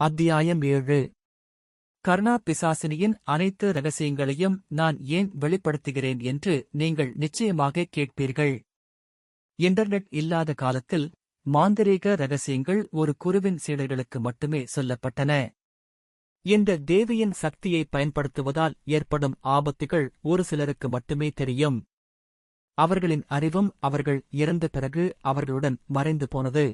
அத்தியாயம் ஏழு. கர்ணா பிசாசினியின் அனைத்து ரகசியங்களையும் நான் ஏன் வெளிப்படுத்துகிறேன் என்று நீங்கள் நிச்சயமாக கேட்பீர்கள். இன்டர்நெட் இல்லாத காலத்தில் மாந்திரீக ரகசியங்கள் ஒரு குருவின் சீடர்களுக்கு மட்டுமே சொல்லப்பட்டன. இந்த தேவியின் சக்தியை பயன்படுத்துவதால் ஏற்படும் ஆபத்துகள் ஒரு சிலருக்கு மட்டுமே தெரியும். அவர்களின் அறிவும் அவர்கள் இறந்த பிறகு அவர்களுடன் மறைந்து போனது.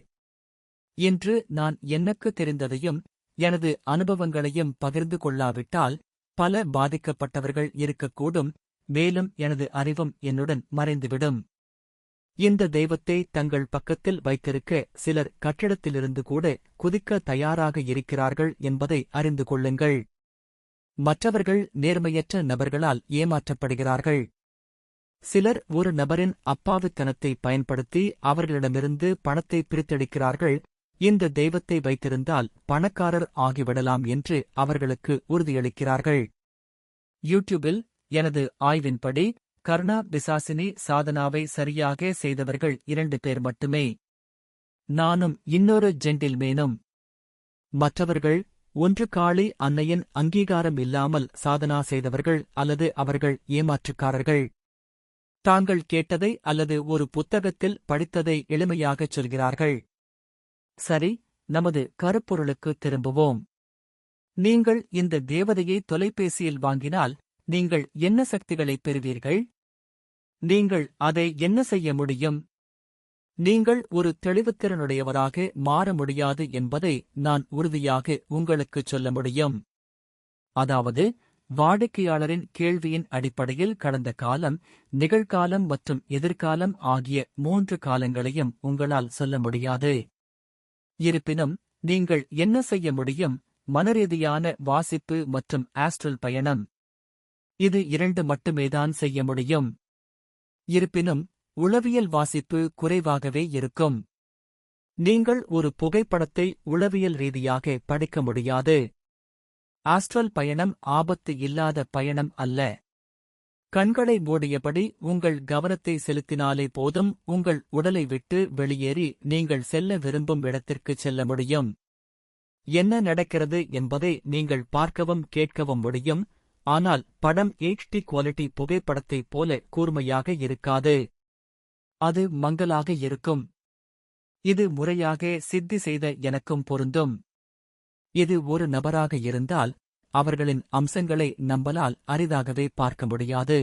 இன்று நான் எனக்கு தெரிந்ததையும் எனது அனுபவங்களையும் பகிர்ந்து கொள்ளாவிட்டால் பல பாதிக்கப்பட்டவர்கள் இருக்கக்கூடும் மேலும் எனது அறிவும் என்னுடன் மறைந்துவிடும். இந்த தெய்வத்தை தங்கள் பக்கத்தில் வைத்திருக்க சிலர் கட்டிடத்திலிருந்து கூட குதிக்க தயாராக இருக்கிறார்கள் என்பதை அறிந்து கொள்ளுங்கள். மற்றவர்கள் நேர்மையற்ற நபர்களால் ஏமாற்றப்படுகிறார்கள். சிலர் ஒரு நபரின் அப்பாவித்தனத்தை பயன்படுத்தி அவர்களிடமிருந்து பணத்தை பிரித்தெடுக்கிறார்கள் இந்த தெய்வத்தை வைத்திருந்தால் பணக்காரர் ஆகிவிடலாம் என்று அவர்களுக்கு உறுதியளிக்கிறார்கள். யூடியூபில் எனது ஆய்வின்படி கர்ணா பிசாசினி சாதனாவை சரியாக செய்தவர்கள் இரண்டு பேர் மட்டுமே. நானும் இன்னொரு ஜென்டில்மேனும். மற்றவர்கள் ஒன்று காளி அன்னையின் அங்கீகாரம் இல்லாமல் சாதனா செய்தவர்கள் அல்லது அவர்கள் ஏமாற்றுக்காரர்கள். தாங்கள் கேட்டதை அல்லது ஒரு புத்தகத்தில் படித்ததை எளிமையாகச் சொல்கிறார்கள். சரி நமது கருப்பொருளுக்கு திரும்புவோம். நீங்கள் இந்த தேவதையை தொலைபேசியில் வாங்கினால் நீங்கள் என்ன சக்திகளை பெறுவீர்கள்? நீங்கள் அதை என்ன செய்ய முடியும்? நீங்கள் ஒரு தெளிவுத்திறனுடையவராக மாற முடியாது என்பதை நான் உறுதியாக உங்களுக்குச் சொல்ல முடியும். அதாவது வாடிக்கையாளரின் கேள்வியின் அடிப்படையில் கடந்த காலம் நிகழ்காலம் மற்றும் எதிர்காலம் ஆகிய மூன்று காலங்களையும் உங்களால் சொல்ல முடியாது. இருப்பினும் நீங்கள் என்ன செய்ய முடியும்? மனரீதியான வாசிப்பு மற்றும் ஆஸ்ட்ரல் பயணம். இது இரண்டு மட்டுமேதான் செய்ய முடியும். இருப்பினும் உளவியல் வாசிப்பு குறைவாகவே இருக்கும். நீங்கள் ஒரு புகைப்படத்தை உளவியல் ரீதியாக படிக்க முடியாது. ஆஸ்ட்ரல் பயணம் ஆபத்து இல்லாத பயணம் அல்ல. கண்களை மூடியபடி உங்கள் கவனத்தை செலுத்தினாலே போதும் உங்கள் உடலை விட்டு வெளியேறி நீங்கள் செல்ல விரும்பும் இடத்திற்குச் செல்ல முடியும். என்ன நடக்கிறது என்பதை நீங்கள் பார்க்கவும் கேட்கவும் முடியும். ஆனால் படம் HD குவாலிட்டி புகைப்படத்தைப் போல கூர்மையாக இருக்காது. அது மங்கலாக இருக்கும். இது முறையாக சித்தி செய்த எனக்கும் பொருந்தும். இது ஒரு நபராக இருந்தால் அவர்களின் அம்சங்களை நம்பலால் அரிதாகவே பார்க்க முடியாது.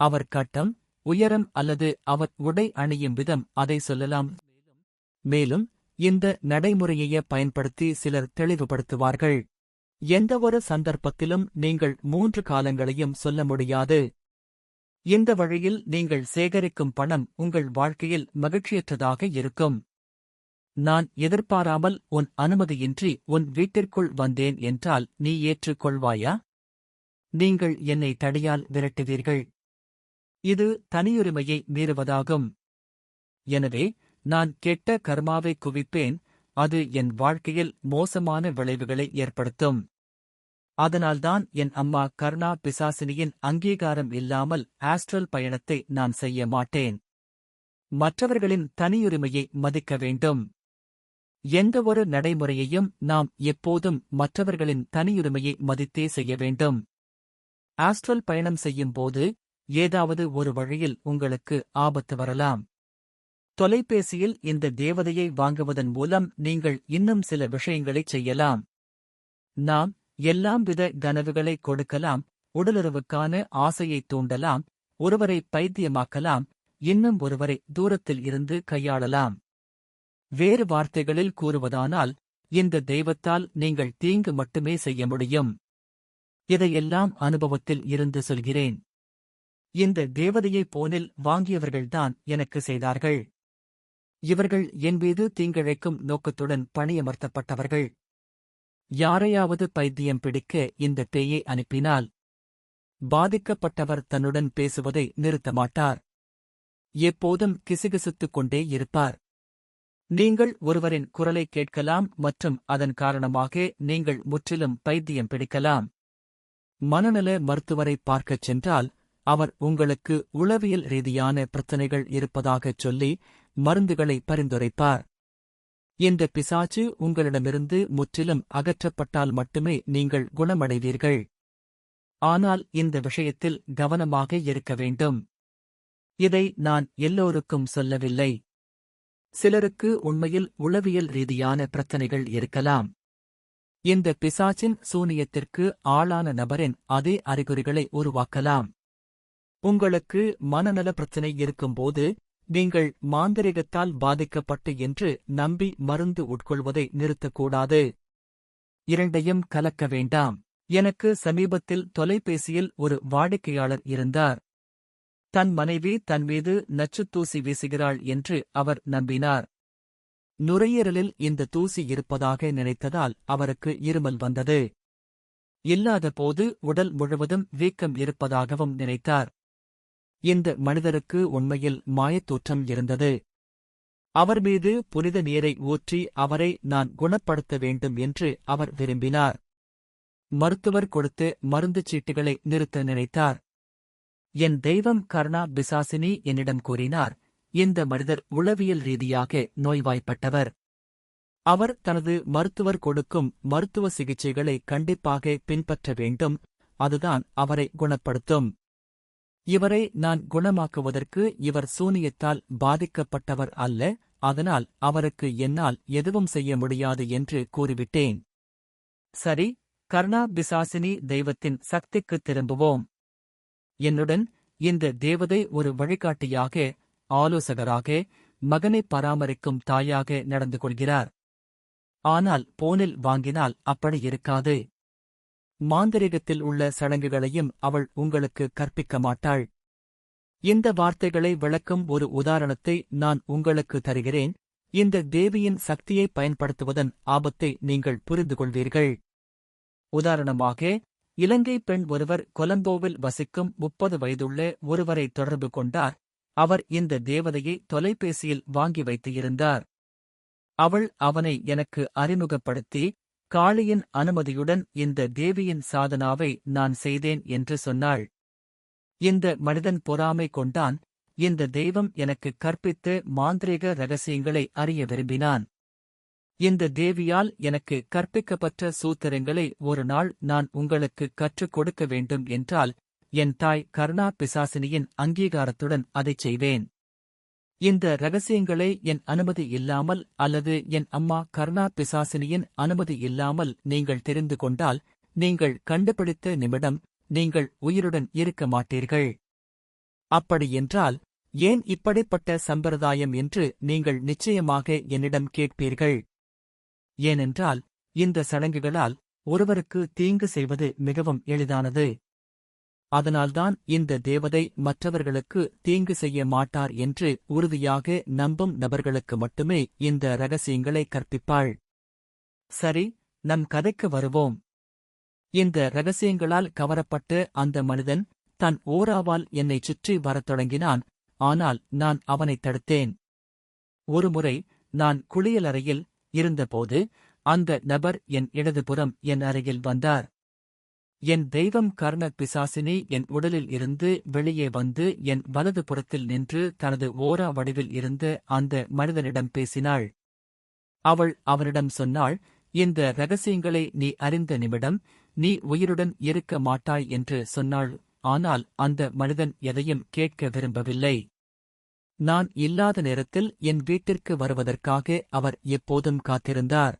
அவர் கட்டம் உயரம் அல்லது அவர் உடை அணியும் விதம் அதை சொல்லலாம். மேலும் இந்த நடைமுறையையே பயன்படுத்தி சிலர் தெளிவுபடுத்துவார்கள். எந்தவொரு சந்தர்ப்பத்திலும் நீங்கள் மூன்று காலங்களையும் சொல்ல முடியாது. இந்த வழியில் நீங்கள் சேகரிக்கும் பணம் உங்கள் வாழ்க்கையில் மகிழ்ச்சியற்றதாக இருக்கும். நான் எதிர்பாராமல் உன் அனுமதியின்றி உன் வீட்டிற்குள் வந்தேன் என்றால் நீ ஏற்றுக்கொள்வாயா? நீங்கள் என்னை தடையால் விரட்டுவீர்கள். இது தனியுரிமையை மீறுவதாகும். எனவே நான் கெட்ட கர்மாவை குவிப்பேன் அது என் வாழ்க்கையில் மோசமான விளைவுகளை ஏற்படுத்தும். அதனால்தான் என் அம்மா கர்ணா பிசாசினியின் அங்கீகாரம் இல்லாமல் ஆஸ்ட்ரல் பயணத்தை நான் செய்ய மாட்டேன். மற்றவர்களின் தனியுரிமையை மதிக்க வேண்டும். எந்தவொரு நடைமுறையையும் நாம் எப்போதும் மற்றவர்களின் தனியுரிமையை மதித்தே செய்ய வேண்டும். ஆஸ்ட்ரல் பயணம் செய்யும் போது ஏதாவது ஒரு வழியில் உங்களுக்கு ஆபத்து வரலாம். தொலைபேசியில் இந்த தேவதையை வாங்குவதன் மூலம் நீங்கள் இன்னும் சில விஷயங்களைச் செய்யலாம். நாம் எல்லாம் வித கனவுகளை கொடுக்கலாம் உடலுறவுக்கான ஆசையை தூண்டலாம் ஒருவரை பைத்தியமாக்கலாம் இன்னும் ஒருவரை தூரத்தில் இருந்து கையாளலாம். வேறு வார்த்தைகளில் கூறுவதானால் இந்த தெய்வத்தால் நீங்கள் தீங்கு மட்டுமே செய்ய முடியும். இதையெல்லாம் அனுபவத்தில் இருந்து சொல்கிறேன். இந்த தேவதையை போனில் வாங்கியவர்கள்தான் எனக்கு செய்தார்கள். இவர்கள் என் மீது தீங்கிழைக்கும் நோக்கத்துடன் பணியமர்த்தப்பட்டவர்கள். யாரையாவது பைத்தியம் பிடிக்க இந்த பேயை அனுப்பினால் பாதிக்கப்பட்டவர் தன்னுடன் பேசுவதை நிறுத்த மாட்டார் எப்போதும் கிசுகிசுத்துக் கொண்டே இருப்பார். நீங்கள் ஒருவரின் குரலை கேட்கலாம் மற்றும் அதன் காரணமாக நீங்கள் முற்றிலும் பைத்தியம் பிடிக்கலாம். மனநல மருத்துவரை பார்க்கச் சென்றால் அவர் உங்களுக்கு உளவியல் ரீதியான பிரச்சனைகள் இருப்பதாகச் சொல்லி மருந்துகளை பரிந்துரைப்பார். இந்த பிசாச்சு உங்களிடமிருந்து முற்றிலும் அகற்றப்பட்டால் மட்டுமே நீங்கள் குணமடைவீர்கள். ஆனால் இந்த விஷயத்தில் கவனமாக இருக்க வேண்டும். இதை நான் எல்லோருக்கும் சொல்லவில்லை. சிலருக்கு உண்மையில் உளவியல் ரீதியான பிரச்சனைகள் இருக்கலாம். இந்த பிசாச்சின் சூனியத்திற்கு ஆளான நபரின் அதே அறிகுறிகளை உருவாக்கலாம். உங்களுக்கு மனநல பிரச்சனை இருக்கும்போது நீங்கள் மாந்திரிகத்தால் பாதிக்கப்பட்டு என்று நம்பி மருந்து உட்கொள்வதை நிறுத்தக்கூடாது. இரண்டையும் கலக்க வேண்டாம். எனக்கு சமீபத்தில் தொலைபேசியில் ஒரு வாடிக்கையாளர் இருந்தார். தன் மனைவி தன் மீது நச்சுத் தூசி வீசுகிறாள் என்று அவர் நம்பினார். நுரையீரலில் இந்த தூசி இருப்பதாக நினைத்ததால் அவருக்கு இருமல் வந்தது. இல்லாதபோது உடல் முழுவதும் வீக்கம் இருப்பதாகவும் நினைத்தார். இந்த மனிதருக்கு உண்மையில் மாயத்தோற்றம் இருந்தது. அவர் மீது புனித நீரை ஊற்றி அவரை நான் குணப்படுத்த வேண்டும் என்று அவர் விரும்பினார். மருத்துவர் கொடுத்து மருந்துச் சீட்டுகளை நிறுத்த நினைத்தார். என் தெய்வம் கர்ணா பிசாசினி என்னிடம் கூறினார். இந்த மனிதர் உளவியல் ரீதியாக நோய்வாய்ப்பட்டவர். அவர் தனது மருத்துவர் கொடுக்கும் மருத்துவ சிகிச்சைகளை கண்டிப்பாக பின்பற்ற வேண்டும். அதுதான் அவரை குணப்படுத்தும். இவரை நான் குணமாக்குவதற்கு இவர் சூனியத்தால் பாதிக்கப்பட்டவர் அல்ல. அதனால் அவருக்கு என்னால் எதுவும் செய்ய முடியாது என்று கூறிவிட்டேன். சரி கர்ணா பிசாசினி தெய்வத்தின் சக்திக்குத் திரும்புவோம். என்னுடன் இந்த தேவதை ஒரு வழிகாட்டியாக ஆலோசகராக மகனை பராமரிக்கும் தாயாக நடந்து கொள்கிறார். ஆனால் போனில் வாங்கினால் அப்படி இருக்காது. மாந்திரிகத்தில் உள்ள சடங்குகளையும் அவள் உங்களுக்கு கற்பிக்க மாட்டாள். இந்த வார்த்தைகளை விளக்கும் ஒரு உதாரணத்தை நான் உங்களுக்கு தருகிறேன். இந்த தேவியின் சக்தியை பயன்படுத்துவதன் ஆபத்தை நீங்கள் புரிந்து கொள்வீர்கள் உதாரணமாக இலங்கை பெண் ஒருவர் கொலம்போவில் வசிக்கும் முப்பது வயதுள்ள ஒருவரை தொடர்பு கொண்டார். அவர் இந்த தேவதையை தொலைபேசியில் வாங்கி வைத்து இருந்தார் அவள் அவனை எனக்கு அறிமுகப்படுத்தி காளியின் அனுமதியுடன் இந்த தேவியின் சாதனாவை நான் செய்தேன் என்று சொன்னாள். இந்த மனிதன் பொறாமை கொண்டான். இந்த தெய்வம் எனக்கு கற்பித்து மாந்திரீக ரகசியங்களை அறிய விரும்பினான். இந்த தேவியால் எனக்கு கற்பிக்கப்பட்ட சூத்திரங்களை ஒரு நாள் நான் உங்களுக்கு கற்றுக் கொடுக்க வேண்டும் என்றால் என் தாய் கருணா பிசாசினியின் அங்கீகாரத்துடன் அதைச் செய்வேன். இந்த ரகசியங்களை என் அனுமதி இல்லாமல் அல்லது என் அம்மா கருணா பிசாசினியின் அனுமதி இல்லாமல் நீங்கள் தெரிந்து கொண்டால் நீங்கள் கண்டுபிடித்த நிமிடம் நீங்கள் உயிருடன் இருக்க மாட்டீர்கள். அப்படியென்றால் ஏன் இப்படிப்பட்ட சம்பிரதாயம் என்று நீங்கள் நிச்சயமாக என்னிடம் கேட்பீர்கள்? ஏனென்றால் இந்த சடங்குகளால் ஒருவருக்கு தீங்கு செய்வது மிகவும் எளிதானது. அதனால்தான் இந்த தேவதை மற்றவர்களுக்கு தீங்கு செய்ய மாட்டார் என்று உறுதியாக நம்பும் நபர்களுக்கு மட்டுமே இந்த ரகசியங்களை கற்பிப்பாள். சரி நம் கதைக்கு வருவோம். இந்த ரகசியங்களால் கவரப்பட்டு அந்த மனிதன் தன் ஓராவால் என்னைச் சுற்றி வரத் தொடங்கினான் ஆனால் நான் அவனைத் தடுத்தேன். ஒருமுறை நான் குளியலறையில் இருந்தபோது அந்த நபர் என் இடதுபுறம் என் அருகில் வந்தார். என் தெய்வம் கர்ண பிசாசினி என் உடலில் இருந்து வெளியே வந்து என் வலது புறத்தில் நின்று தனது ஓரா வடிவில் இருந்த அந்த மனிதனிடம் பேசினாள். அவள் அவனிடம் சொன்னாள் இந்த ரகசியங்களை நீ அறிந்த நிமிடம் நீ உயிருடன் இருக்க மாட்டாய் என்று சொன்னாள். ஆனால் அந்த மனிதன் எதையும் கேட்க விரும்பவில்லை. நான் இல்லாத நேரத்தில் என் வீட்டிற்கு வருவதற்காக அவர் எப்போதும் காத்திருந்தார்.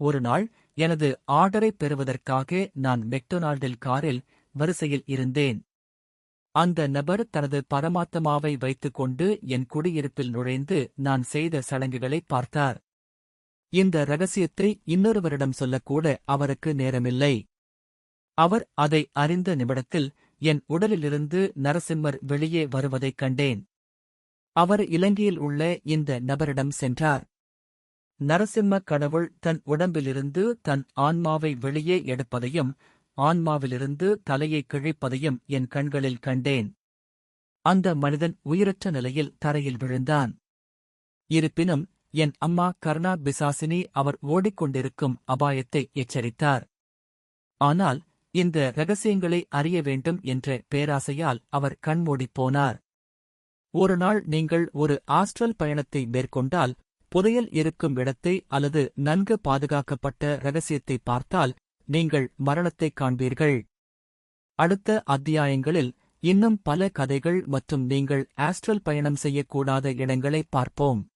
ஒருநாள் எனது ஆர்டரை பெறுவதற்காக நான் மெக்டொனால்டில் காரில் வரிசையில் இருந்தேன். அந்த நபர் தனது பரமாத்மாவை வைத்துக்கொண்டு என் குடியிருப்பில் நுழைந்து நான் செய்த சடங்குகளை பார்த்தார். இந்த ரகசியத்தை இன்னொருவரிடம் சொல்லக்கூட அவருக்கு நேரமில்லை. அவர் அதை அறிந்த நிமிடத்தில் என் உடலிலிருந்து நரசிம்மர் வெளியே வருவதைக் கண்டேன். அவர் இலங்கையில் உள்ள இந்த நபரிடம் சென்றார். நரசிம்ம கடவுள் தன் உடம்பிலிருந்து தன் ஆன்மாவை வெளியே எடுப்பதையும் ஆன்மாவிலிருந்து தலையை கிழிப்பதையும் என் கண்களில் கண்டேன். அந்த மனிதன் உயிரற்ற நிலையில் தரையில் விழுந்தான். இருப்பினும் என் அம்மா கர்ணா பிசாசினி அவர் ஓடிக்கொண்டிருக்கும் அபாயத்தை எச்சரித்தார். ஆனால் இந்த ரகசியங்களை அறிய வேண்டும் என்ற பேராசையால் அவர் கண்மூடிப் போனார். ஒரு நாள் நீங்கள் ஒரு ஆஸ்ட்ரல் பயணத்தை மேற்கொண்டால் புதையல் இருக்கும் இடத்தை அல்லது நன்கு பாதுகாக்கப்பட்ட ரகசியத்தை பார்த்தால் நீங்கள் மரணத்தைக் காண்பீர்கள். அடுத்த அத்தியாயங்களில் இன்னும் பல கதைகள் மற்றும் நீங்கள் ஆஸ்ட்ரல் பயணம் செய்யக்கூடாத இடங்களை பார்ப்போம்.